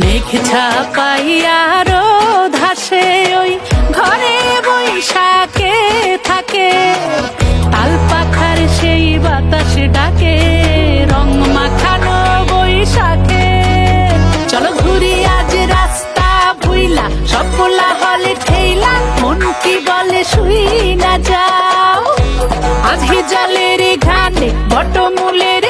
মেঘ ছাপাইয়ারো ধাসে ওই ঘরে বৈশাখে থাকে। তাল পাখার সেই বাতাস ডাকে রং মাখানো বৈশাখে। চলো ঘুরি আজ রাস্তা ভুইলা সফলা হলে ঠেইলা, মন কি বলে শুই না যাও। আজকে জলের ঘাটে বটমূলের